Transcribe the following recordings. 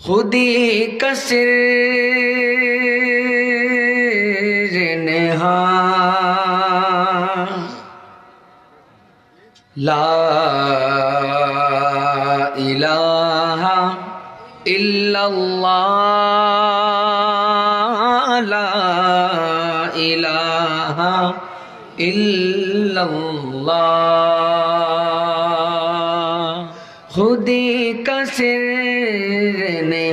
খুদি কসির নেহা লা ইলাহা ইল্লাল্লাহ লা ইলাহা ইল্লাল্লাহ খুদি কসির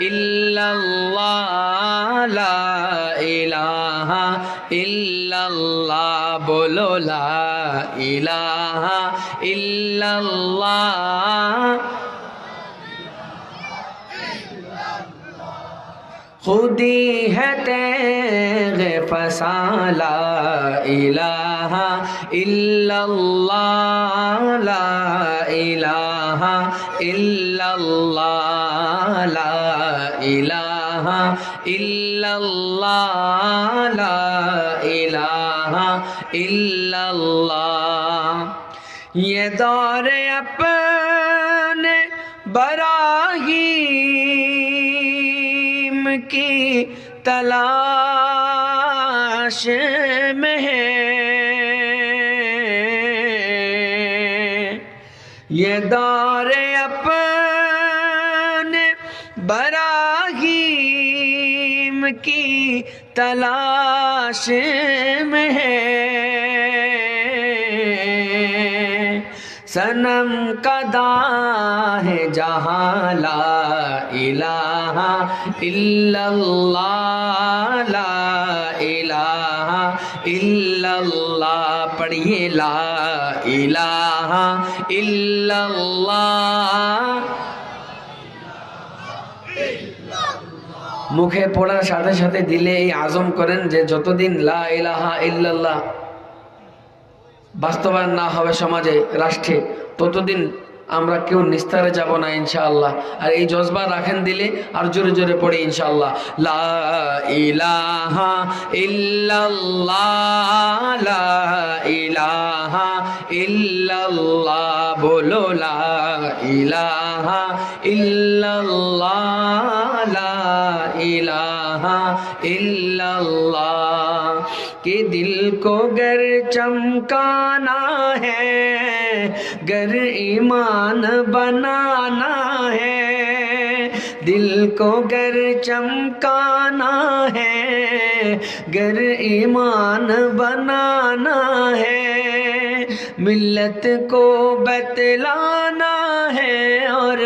إلا الله لا إله إلا الله بولو لا إله إلا الله. خودی ہے تیغ فسالا الہ الا اللہ لا الا اللہ لا الہ الا اللہ لا الہ الا اللہ یہ دور اپنے براہیم کی تلاش میں ہے۔ یہ دور की तलाश में है सनम कदा है जहाँ ला इलाहा इल्लल्लाह ला इलाहा इल्लल्लाह पढ़िए ला इलाहा इल्लल्लाह মুখে পড়ার সাথে সাথে দিলে এই আজম করেন যে যতদিন লা ইলাহা ইল্লাল্লাহ বাস্তবায়ন না হবে সমাজে, রাষ্ট্রে, ততদিন আমরা কেউ নিস্তারে যাব না ইনশাআল্লাহ। আর এই জজবা রাখেন দিলে আর জোরে জোরে পড়ে ইনশাআল্লাহ। লা ইলাহা ইল্লাল্লাহ, লা ইলাহা ইল্লাল্লাহ বলো লা ইলাহা ইল্লাল্লাহ। الا اللہ کہ دل کو گر چمکانا ہے، گر ایمان بنانا ہے۔ دل کو گر چمکانا ہے، گر ایمان بنانا ہے۔ ملت کو بتلانا ہے اور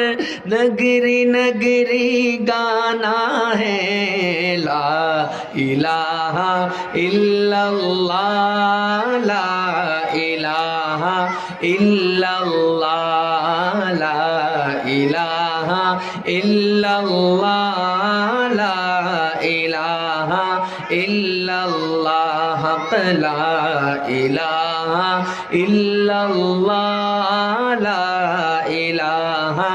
نگری نگری گانا ہے۔ ला इलाहा इल्लल्लाह ला इलाहा इल्लल्लाह ला इलाहा इल्लल्लाह ला इलाहा इल्लल्लाह ला इलाहा इल्लल्लाह ला इलाहा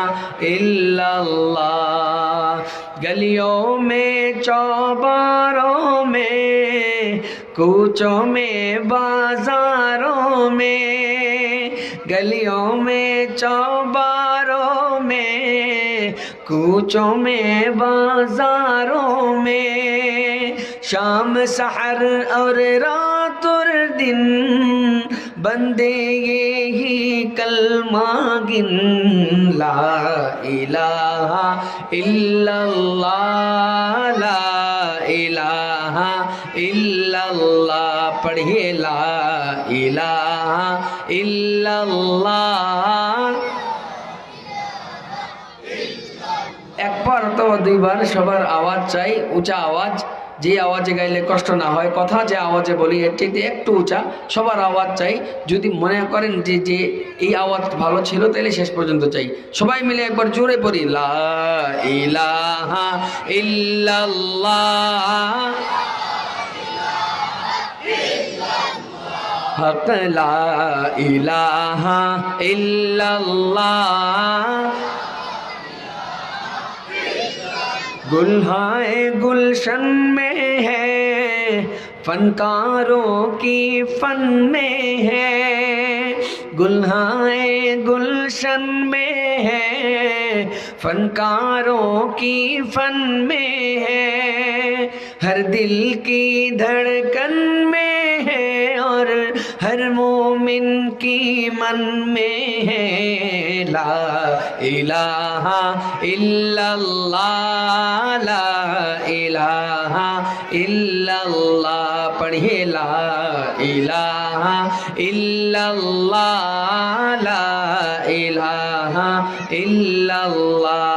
इल्लल्लाह गलियों में चौबारों کوچوں میں، بازاروں میں، گلیوں میں، چوباروں میں، کوچوں میں، بازاروں میں۔ شام، سحر اور رات اور دن بندے یہی کلمہ گن۔ لا الہ الا اللہ۔ पढ़िए ला इलाहा इल्लल्लाह একবার অথবা দুইবার সবার আওয়াজ চাই উঁচা আওয়াজ যে আওয়াজে গাইলে কষ্ট না হয় কথা যে আওয়াজে বলি এর চাইতে একটু উঁচা সবার আওয়াজ চাই যদি মনে করেন যে যে এই আওয়াজ ভালো ছিল তাহলে শেষ পর্যন্ত চাই সবাই মিলে একবার জোরে পড়ি লা ইলাহা ইল্লাল্লাহ حق لا الہ الا اللہ۔ گلہائے گلشن میں ہے، فنکاروں کی فن میں ہے۔ گلہائے گلشن میں ہے، فنکاروں کی فن میں ہے۔ ہر دل کی دھڑکن میں ہے اور ہر مومن کی من میں ہے لا الہ الا اللہ لا الہ الا اللہ پڑھیے لا الہ الا اللہ لا الہ الا اللہ